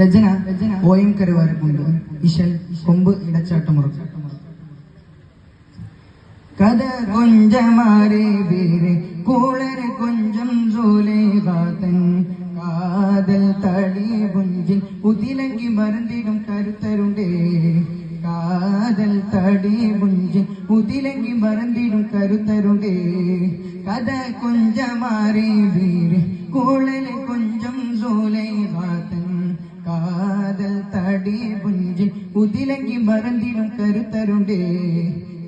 രചന ഓയം കരുവാരക്കുണ്ട് ഇശൽ കൊമ്പ് ഇടച്ചാട്ടമുറക്ക് കഥ കൊഞ്ചമാരെ തടി കരുത്തരുണ്ടേ. കാതൽ തടി കുഞ്ചിൽ ഉതിലങ്കി മറന്നിടും കരുത്തരുണ്ടേ. കഥ കൊഞ്ചമാരെ വീര് കൂളര് കൊഞ്ചം സോലേകാതൻ തടി കുഞ്ചിൽ ഉതിലങ്കി മറന്തിനും കരുത്തരുണ്ടേ.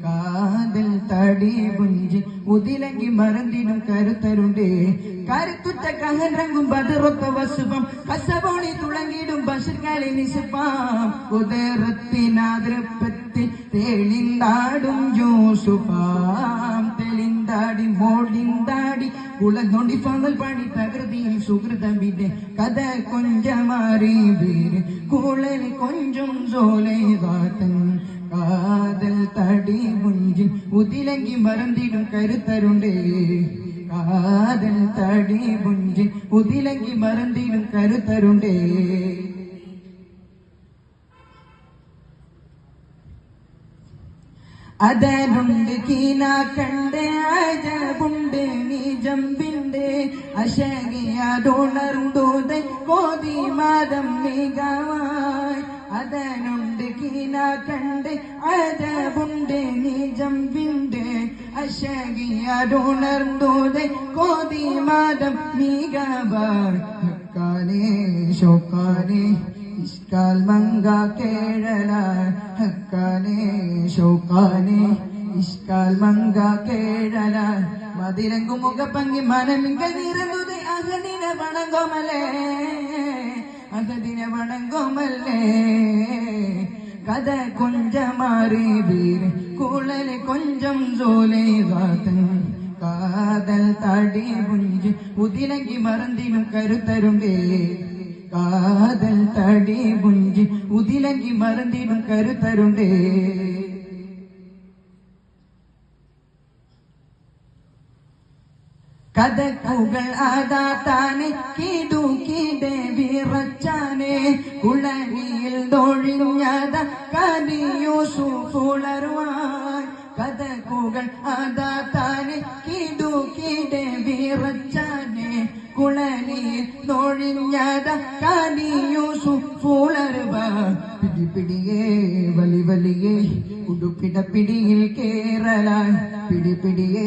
കാതൽ തടി പുഞ്ചി. ഉതിലങ്കി മറന്തിനും കരുത്തരുണ്ടേ. കരുത്തുറ്റ കഹരങ്ങും ബദറൊത്ത വസുപം. കസബോളി തുളങ്ങിടും ബഷർക്കാലി നിശപ്പാം. ഉദരത്തിനാതൃപ്പത്തിൽ തെളിന്താടും ജോസുപാം. തെളിന്താടി മോളിന്താടി കുളന്നൊണ്ടി പകൽ പണി പ്രകൃതിയിൽ സുഹൃതമിടെ കഥ കൊഞ്ചമാറി വീര് കുളന് കൊഞ്ചും സോലേ കാത്തൻ. കാതൽ തടി മുഞ്ചിൽ ഉതിലങ്കി മറന്നിടും കരുത്തരുണ്ട്. കാതൽ തടി മുഞ്ചിൽ ഉതിലങ്കി മറന്നിടും കരുത്തരുണ്ട്. അതനുണ്ട് കീന കണ്ട് അശകിയാതുണർണ്ടൂത് കോതി മാതം മികവായി അതനുണ്ട് കീന കണ്ട് അജബുണ്ട് നീ ജമ്പിണ്ട് അശകിയാതുണർണ്ടൂത് കോതി മാതം മികവായി ഹക്കാനെ ശോക്കാനെ ഇഷ്കാൽ മങ്ക കേഴല ഹക്കാനെ ഷൗക്കാനെ ഇഷ്കാൽ മങ്ക കേഴല മതിരങ്കു മുഖപ്പങ്കി മനമിങ്ക നിറന്നത് അഹദിന വണങ്ങോമലേ അഹദിന വണങ്ങോമല്ലേ കഥ കൊഞ്ചമാറി വീര് കുളൽ കൊഞ്ചം സോലേ കാത്തൻ കാതൽ തടി പുഞ്ച് ഉതിലങ്കി മറന്തിനും കരുത്തരുണ്ടേ കാതൽ തടി പുഞ്ച് ഉതിലങ്കി മറന്തിനും കരുത്തരുണ്ടേ കഥക്കുകൾ ആദാത്താനെ താനെ കിടുക്കിടെ വിറച്ചാനെ കുളനിയിൽ തൊഴിഞ്ഞത കനിയൂസുളർവാൻ കഥക്കുകൾ ആദാത്താനെ താനെ കിടുക്കിടെ വിറച്ചാനെ കുളനിയിൽ തൊഴിഞ്ഞത போலருவ. பிடி பிடியே வலி வலியே உடுப்பிட பிடியில் கேரளாய் பிடி பிடியே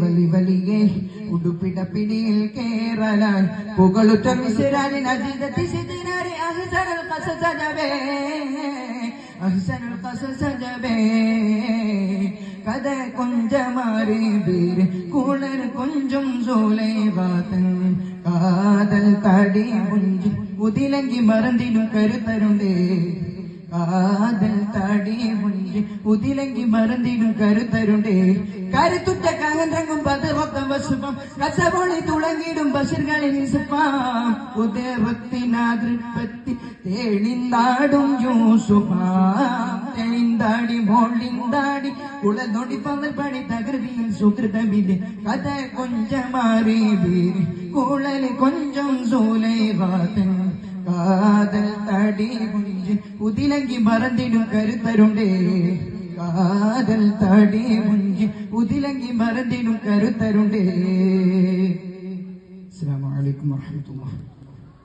வலி வலியே உடுப்பிட பிடியில் கேரளாய் புகழுத்த மிசிராரி நஜித திசிதினாரி அஹுசனல் கச சஜவே. அஹுசனல் கச சஜவே. கத கொஞ்சமாரி வீர் கூலர் கொஞ்சம் சோலை வாத்தன். കാതൽ തടി മുഞ്ചി ഉതിലങ്കി മറന്തിനും കരുത്തരുണ്ടേ. കാതൽ തടി മുഞ്ചി ഉതിലങ്കി മറന്തിനും കരുത്തരുണ്ടേ. കരുത്തുറ്റ കഹന്ത്രങ്ങും പതിറൊത്ത വസുപം കസബോളി തുളങ്ങിടും ബഷർകളിൽ നിസപ്പാം ഉദരത്തിനാതൃപ്പത്തി തേളിന്താടും യൂസുപാം തെളിന്താടി കുള കുളനൊടി പന്നൽ പണി തകൃതിയിൽ സുഹൃതമിത് കഥ കൊഞ്ചമാറി വീരി കുളൽ കൊഞ്ചം സോലേ വാതൻ കാതൽ തടി കുഞ്ച് ഉതിലങ്കി മറന്നിടും കരുത്തരുണ്ടേ. കാതൽ തടി കുഞ്ച് ഉതിലങ്കി മറന്നിടും കരുത്തരുണ്ടേ. അസ്സലാമു അലൈക്കും വറഹ്മത്തുള്ളാഹി